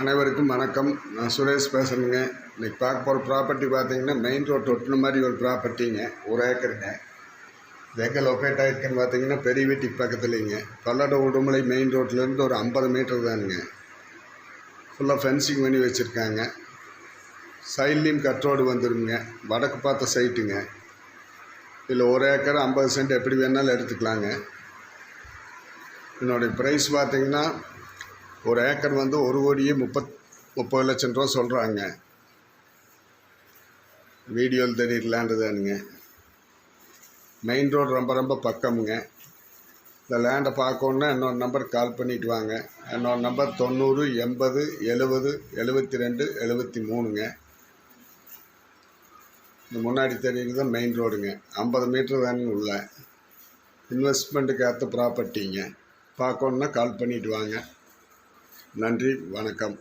அனைவருக்கும் வணக்கம். நான் சுரேஷ் பேசுகிறேங்க இன்றைக்கி பார்க்க போகிற ப்ராப்பர்ட்டி பார்த்தீங்கன்னா மெயின் ரோட் ஒட்டின மாதிரி ஒரு ப்ராப்பர்ட்டிங்க ஒரு ஏக்கருங்க. இது எங்கே லொக்கேட் ஆகிருக்குன்னு பார்த்தீங்கன்னா பெரிய வீட்டுக்கு பக்கத்துலேங்க. பல்லட உடுமலை மெயின் ரோட்லேருந்து ஒரு ஐம்பது மீட்டர் தானுங்க. ஃபுல்லாக ஃபென்சிங் பண்ணி வச்சுருக்காங்க. சைட்லேயும் கட் ரோடு வந்துருங்க. வடக்கு பார்த்த சைட்டுங்க இதில் ஒரு ஏக்கர் ஐம்பது சென்ட் எப்படி வேணாலும் எடுத்துக்கலாங்க. என்னுடைய ப்ரைஸ் பார்த்தீங்கன்னா ஒரு ஏக்கர் வந்து ஒரு கோடியே முப்பத் முப்பது லட்சம் ரூபா சொல்கிறாங்க வீடியோவில் தெரியலான்றதானுங்க மெயின் ரோடு ரொம்ப ரொம்ப பக்கமுங்க. இந்த லேண்டை பார்க்கணுன்னா இன்னொரு நம்பருக்கு கால் பண்ணிட்டு வாங்க. என்னோட நம்பர் தொண்ணூறு எண்பது எழுபது எழுபத்தி ரெண்டு எழுபத்தி மூணுங்க இந்த முன்னாடி தெரியுறது மெயின் ரோடுங்க. ஐம்பது மீட்டர் வேணும்னு உள்ள. இன்வெஸ்ட்மெண்ட்டுக்கு ஏற்ற ப்ராப்பர்ட்டிங்க பார்க்கணுன்னா கால் பண்ணிட்டு வாங்க. நன்றி வணக்கம்.